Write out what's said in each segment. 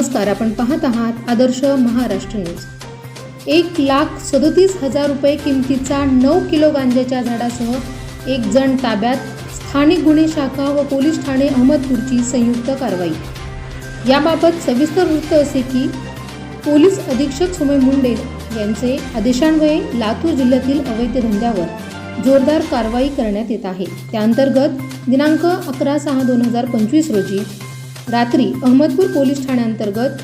नमस्कार आपण पाहत आहात आदर्श महाराष्ट्र न्यूज. एक लाख सदोतीस हजार रुपये किमतीचा नऊ किलो गांजाच्या झाडासह एक जण ताब्यात स्थानिक गुन्हे शाखा व पोलीस ठाणे अहमदपूरची संयुक्त कारवाई. याबाबत सविस्तर वृत्त असे की पोलीस अधीक्षक सुमय मुंडे यांचे आदेशान्वये लातूर जिल्ह्यातील अवैध धंद्यावर जोरदार कारवाई करण्यात येत आहे. त्याअंतर्गत दिनांक अकरा सहा दोन हजार पंचवीस रोजी रात्री अहमदपूर पोलीस ठाण्याअंतर्गत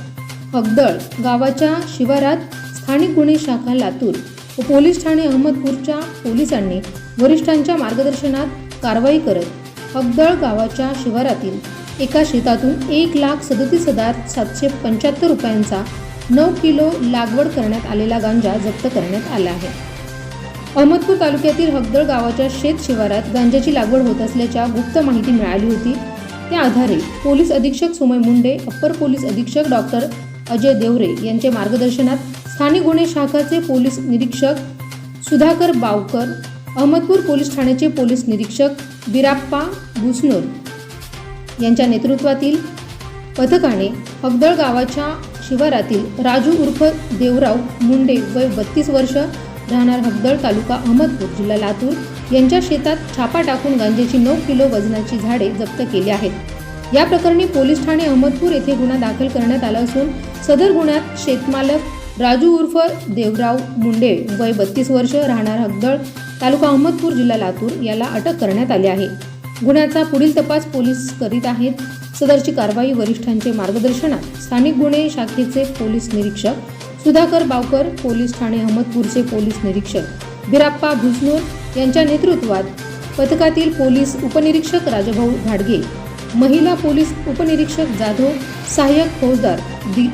हगदळ गावाच्या शिवारात स्थानिक गुन्हे शाखा लातूर. व पोलीस ठाणे अहमदपूरच्या पोलिसांनी वरिष्ठांच्या मार्गदर्शनात कारवाई करत हगदळ गावाच्या शिवारातील एका शेतातून एक लाख सदतीस हजार सातशे पंच्याहत्तर रुपयांचा नऊ किलो लागवड करण्यात आलेला गांजा जप्त करण्यात आला आहे. अहमदपूर तालुक्यातील हगदळ गावाच्या शेत शिवारात गांजाची लागवड होत असल्याच्या गुप्त माहिती मिळाली होती. त्या आधारे पोलीस अधीक्षक सुमय मुंडे अप्पर पोलीस अधीक्षक डॉक्टर अजय देवरे यांच्या मार्गदर्शनात स्थानिक गुन्हे शाखाचे पोलीस निरीक्षक सुधाकर बावकर अहमदपूर पोलीस ठाण्याचे पोलीस निरीक्षक बिराप्पा भुसनूर यांच्या नेतृत्वातील पथकाने हगदळ गावाच्या शिवारातील राजू उर्फ देवराव मुंडे वय बत्तीस वर्ष राहणार हगदळ तालुका अहमदपूर जिल्हा लातूर. यांच्या शेतात छापा टाकून गांजेची नऊ किलो वजनाची झाडे जप्त केली आहेत. या प्रकरणी पोलीस ठाणे अहमदपूर येथे गुन्हा दाखल करण्यात आला असून सदर गुन्ह्यात शेतमालक राजू उर्फ देवराव मुंडे वय बत्तीस वर्ष राहणार हगदळ तालुका अहमदपूर जिल्हा लातूर याला अटक करण्यात आली आहे. गुन्ह्याचा पुढील तपास पोलीस करीत आहेत. सदरची कारवाई वरिष्ठांचे मार्गदर्शनात स्थानिक गुन्हे शाखेचे पोलीस निरीक्षक सुधाकर बावकर पोलीस ठाणे अहमदपूरचे पोलीस निरीक्षक बिराप्पा भुसनूर यांच्या नेतृत्वात पथकातील पोलीस उपनिरीक्षक राजभाऊ घाडगे महिला पोलीस उपनिरीक्षक जाधव सहाय्यक फौजदार दि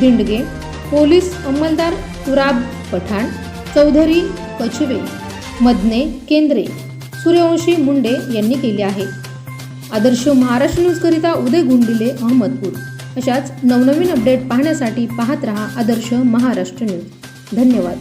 दिंडगे पोलीस अंमलदार तुराब पठाण चौधरी कछवे मदने केंद्रे सूर्यवंशी मुंडे यांनी केले आहे. आदर्श महाराष्ट्र न्यूजकरिता उदय गुंडिले अहमदपूर. अशाच नवनवीन अपडेट पाहण्यासाठी पाहत रहा आदर्श महाराष्ट्र न्यूज. धन्यवाद.